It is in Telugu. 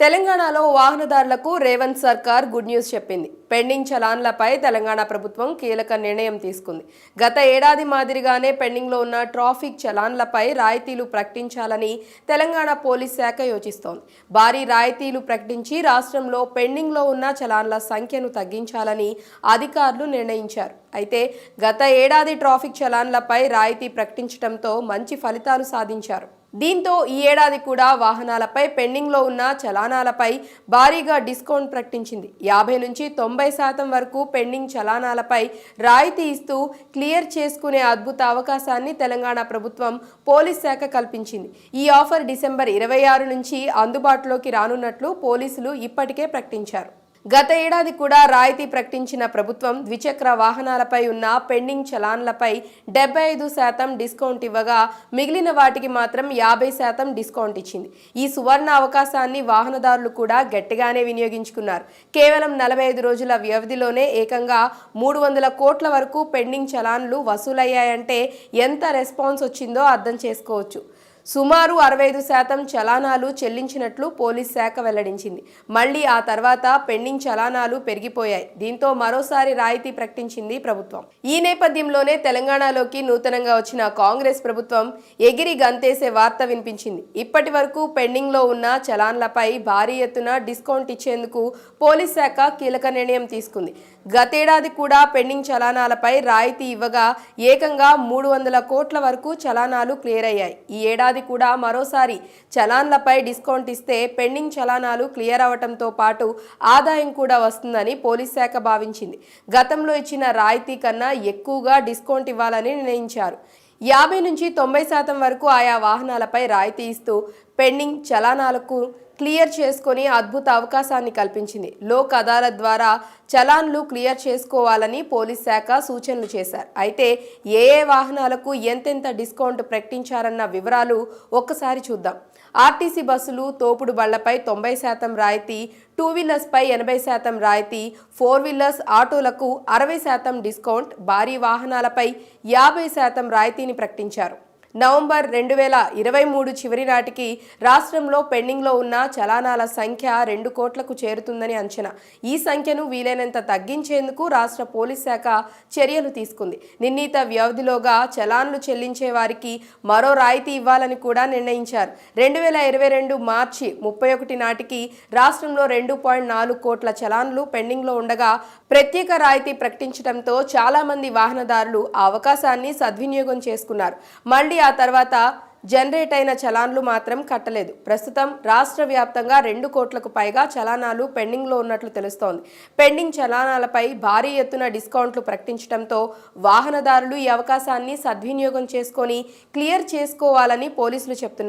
తెలంగాణలో వాహనదారులకు రేవంత్ సర్కార్ గుడ్ న్యూస్ చెప్పింది. పెండింగ్ చలాన్లపై తెలంగాణ ప్రభుత్వం కీలక నిర్ణయం తీసుకుంది. గత ఏడాది మాదిరిగానే పెండింగ్లో ఉన్న ట్రాఫిక్ చలాన్లపై రాయితీలు ప్రకటించాలని తెలంగాణ పోలీస్ శాఖ యోచిస్తోంది. భారీ రాయితీలు ప్రకటించి రాష్ట్రంలో పెండింగ్లో ఉన్న చలాన్ల సంఖ్యను తగ్గించాలని అధికారులు నిర్ణయించారు. అయితే గత ఏడాది ట్రాఫిక్ చలాన్లపై రాయితీ ప్రకటించడంతో మంచి ఫలితాలు సాధించారు. దీంతో ఈ ఏడాది కూడా వాహనాలపై పెండింగ్లో ఉన్న చలానాలపై భారీగా డిస్కౌంట్ ప్రకటించింది. యాభై నుంచి తొంభై శాతం వరకు పెండింగ్ చలానాలపై రాయితీ ఇస్తూ క్లియర్ చేసుకునే అద్భుత అవకాశాన్ని తెలంగాణ ప్రభుత్వం పోలీస్ శాఖ కల్పించింది. ఈ ఆఫర్ డిసెంబర్ ఇరవై ఆరు నుంచి అందుబాటులోకి రానున్నట్లు పోలీసులు ఇప్పటికే ప్రకటించారు. గత ఏడాది కూడా రాయితీ ప్రకటించిన ప్రభుత్వం ద్విచక్ర వాహనాలపై ఉన్న పెండింగ్ చలాన్లపై డెబ్బై ఐదు శాతం డిస్కౌంట్ ఇవ్వగా మిగిలిన వాటికి మాత్రం యాభై శాతం డిస్కౌంట్ ఇచ్చింది. ఈ సువర్ణ అవకాశాన్ని వాహనదారులు కూడా గట్టిగానే వినియోగించుకున్నారు. కేవలం నలభై ఐదు రోజుల వ్యవధిలోనే ఏకంగా మూడు వందల కోట్ల వరకు పెండింగ్ చలాన్లు వసూలయ్యాయంటే ఎంత రెస్పాన్స్ వచ్చిందో అర్థం చేసుకోవచ్చు. సుమారు అరవై ఐదు శాతం చలానాలు చెల్లించినట్లు పోలీస్ శాఖ వెల్లడించింది. మళ్ళీ ఆ తర్వాత పెండింగ్ చలానాలు పెరిగిపోయాయి. దీంతో మరోసారి రాయితీ ప్రకటించింది ప్రభుత్వం. ఈ నేపథ్యంలోనే తెలంగాణలోకి నూతనంగా వచ్చిన కాంగ్రెస్ ప్రభుత్వం ఎగిరి గంతేసే వార్త వినిపించింది. ఇప్పటి వరకు పెండింగ్లో ఉన్న చలాన్లపై భారీ ఎత్తున డిస్కౌంట్ ఇచ్చేందుకు పోలీస్ శాఖ కీలక నిర్ణయం తీసుకుంది. గతేడాది కూడా పెండింగ్ చలానాలపై రాయితీ ఇవ్వగా ఏకంగా మూడు వందల కోట్ల వరకు చలానాలు క్లియర్ అయ్యాయి. ఈ ఏడాది కూడా మరోసారి చలాన్లపై డిస్కౌంట్ ఇస్తే పెండింగ్ చలానాలు క్లియర్ అవటంతో పాటు ఆదాయం కూడా వస్తుందని పోలీస్ శాఖ భావించింది. గతంలో ఇచ్చిన రాయితీ కన్నా ఎక్కువగా డిస్కౌంట్ ఇవ్వాలని నిర్ణయించారు. యాభై నుంచి తొంభై శాతం వరకు ఆయా వాహనాలపై రాయితీ ఇస్తూ పెండింగ్ చలానాలకు క్లియర్ చేసుకుని అద్భుత అవకాశాన్ని కల్పించింది. లోక్ అదాలత్ ద్వారా చలాన్లు క్లియర్ చేసుకోవాలని పోలీస్ శాఖ సూచనలు చేశారు. అయితే ఏ ఏ వాహనాలకు ఎంతెంత డిస్కౌంట్ ప్రకటించారన్న వివరాలు ఒక్కసారి చూద్దాం. ఆర్టీసీ బస్సులు తోపుడు బళ్ళపై తొంభై శాతం రాయితీ టూ వీలర్స్పై ఎనభై శాతం రాయితీ ఫోర్ వీలర్స్ ఆటోలకు అరవై శాతం డిస్కౌంట్ భారీ వాహనాలపై యాభై శాతం రాయితీని ప్రకటించారు. నవంబర్ రెండు వేల ఇరవై మూడు చివరి నాటికి రాష్ట్రంలో పెండింగ్లో ఉన్న చలానాల సంఖ్య రెండు కోట్లకు చేరుతుందని అంచనా. ఈ సంఖ్యను వీలైనంత తగ్గించేందుకు రాష్ట్ర పోలీస్ శాఖ చర్యలు తీసుకుంది. నిర్ణీత వ్యవధిలోగా చలాన్లు చెల్లించే వారికి మరో రాయితీ ఇవ్వాలని కూడా నిర్ణయించారు. రెండు వేల ఇరవై రెండు మార్చి ముప్పై ఒకటి నాటికి రాష్ట్రంలో రెండు పాయింట్ నాలుగు కోట్ల చలాన్లు పెండింగ్లో ఉండగా ప్రత్యేక రాయితీ ప్రకటించడంతో చాలామంది వాహనదారులు ఆ అవకాశాన్ని సద్వినియోగం చేసుకున్నారు. మళ్ళీ ఆ తర్వాత జనరేట్ అయిన చలాన్లు మాత్రం కట్టలేదు. ప్రస్తుతం రాష్ట్ర వ్యాప్తంగా రెండు కోట్లకు పైగా చలానాలు పెండింగ్లో ఉన్నట్లు తెలుస్తోంది. పెండింగ్ చలానాలపై భారీ ఎత్తున డిస్కౌంట్లు ప్రకటించడంతో వాహనదారులు ఈ అవకాశాన్ని సద్వినియోగం చేసుకొని క్లియర్ చేసుకోవాలని పోలీసులు చెప్తున్నారు.